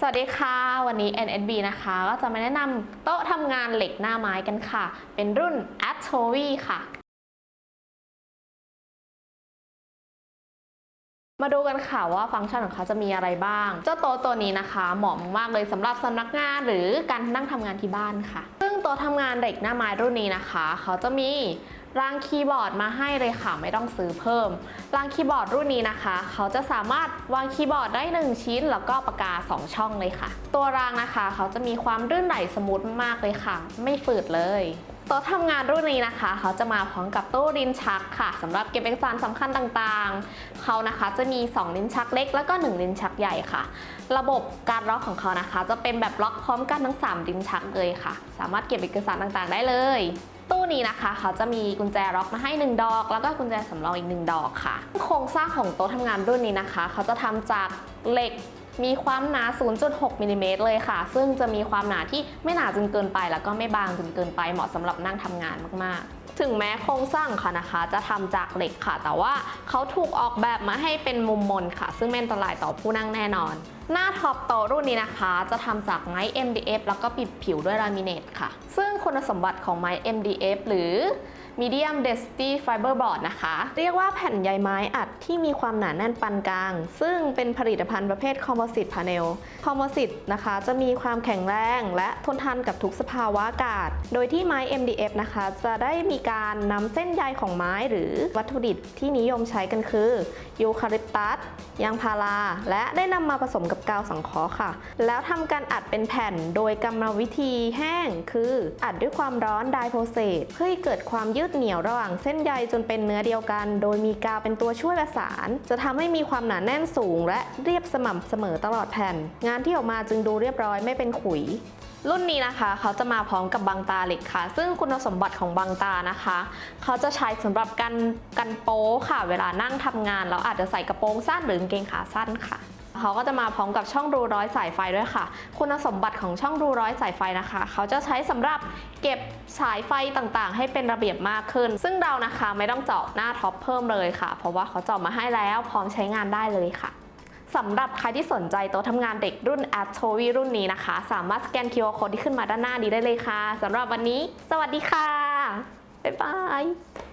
สวัสดีค่ะ วันนี้ NSB นะคะ ก็จะมาแนะนำโต๊ะทำงานเหล็กหน้าไม้กันค่ะ เป็นรุ่น a t o v i ค่ะ มาดูกันค่ะว่าฟังก์ชันของเขาจะมีอะไรบ้าง เจ้าโต๊ะตัวนี้นะคะ เหมาะมากเลยสำหรับสำนักงานหรือการนั่งทำงานที่บ้านค่ะ ต๊ะทำงานเหล็กหน้าไม้รุ่นนี้นะคะ เขาจะมีรางคีย์บอร์ดมาให้เลยค่ะไม่ต้องซื้อเพิ่ม รางคีย์บอร์ดรุ่นนี้นะคะ เขาจะสามารถวางคีย์บอร์ดได้ 1 ชิ้น แล้วก็ปากกา 2 ช่องเลยค่ะ ตัวรางนะคะ เขาจะมีความรื่นไหลสมูทมากเลยค่ะ ไม่ฝืดเลย โต๊ะทำงานรุ่นนี้นะคะ เขาจะมาพร้อมกับตู้ลิ้นชักค่ะสำหรับเก็บเอกสารสำคัญต่างๆ เขานะคะจะมี 2 ลิ้นชักเล็ก แล้วก็ 1 ลิ้นชักใหญ่ค่ะ ระบบการล็อกของเขานะคะ จะเป็นแบบล็อกพร้อมกันทั้ง 3 ลิ้นชักเลยค่ะ สามารถเก็บเอกสารต่างๆ ได้เลย ตู้นี้นะคะ เขาจะมีกุญแจล็อกมาให้ 1 ดอก แล้วก็กุญแจสำรองอีก 1 ดอกค่ะ โครงสร้างของโต๊ะทำงานรุ่นนี้นะคะ เขาจะทำจากเหล็ก มีความหนา 0.6มิลลิเมตรเลยค่ะ ซึ่งจะมีความหนาที่ไม่หนาจนเกินไป แล้วก็ไม่บางจนเกินไป เหมาะสำหรับนั่งทำงานมากๆถึงแม้โครงสร้างของเขานะคะ จะทำจากเหล็กค่ะ แต่ว่าเขาถูกออกแบบมาให้เป็นมุมมนค่ะ ซึ่งไม่อันตรายต่อผู้นั่งแน่นอน หน้าท็อปโต๊ะรุ่นนี้นะคะ จะทำจากไม้ MDF แล้วก็ปิดผิวด้วยลามิเนตค่ะ ซึ่งคุณสมบัติของไม้ MDF หรือ Medium Density Fiberboard นะคะ เรียกว่าแผ่นใยไม้อัดที่มีความหนาแน่นปานกลาง ซึ่งเป็นผลิตภัณฑ์ประเภท Composite Panel Composite นะคะ จะมีความแข็งแรงและทนทานกับทุกสภาวะอากาศ โดยที่ไม้ MDF นะคะ จะได้มีการนำเส้นใยของไม้หรือวัตถุดิบที่นิยมใช้กันคือยูคาลิปตัสยางพารา และได้นำมาผสมกับกาวสังเคราะห์ค่ะ แล้วทำการอัดเป็นแผ่นโดยกรรมวิธีแห้ง คืออัดด้วยความร้อนไดโพเซสเพื่อให้เกิดความยืดเหนียวระหว่างเส้นใยจนเป็นเนื้อเดียวกัน โดยมีกาวเป็นตัวช่วยประสาน จะทำให้มีความหนาแน่นสูง และเรียบสม่ำเสมอตลอดแผ่น งานที่ออกมาจึงดูเรียบร้อยไม่เป็นขุยรุ่นนี้นะคะเขาจะมาพร้อมกับบางตาเหล็กค่ะ ซึ่งคุณสมบัติของบางตานะคะ เขาจะใช้สำหรับกันกันโป๊ค่ะ เวลานั่งทำงานแล้วอาจจะใส่กระโปรงสั้นหรือกางเกงขาสั้นค่ะ เขาก็จะมาพร้อมกับช่องรูร้อยสายไฟด้วยค่ะ คุณสมบัติของช่องรูร้อยสายไฟนะคะ เขาจะใช้สำหรับเก็บสายไฟต่างๆ ให้เป็นระเบียบมากขึ้น ซึ่งเรานะคะไม่ต้องเจาะหน้าท็อปเพิ่มเลยค่ะ เพราะว่าเขาเจาะมาให้แล้วพร้อมใช้งานได้เลยค่ะสำหรับใครที่สนใจโต๊ะทำงานเด็กรุ่น a t o v i รุ่นนี้นะคะ สามารถสแกน QR code ที่ขึ้นมาด้านหน้านี้ได้เลยค่ะสำหรับวันนี้ สวัสดีค่ะ บ๊ายบาย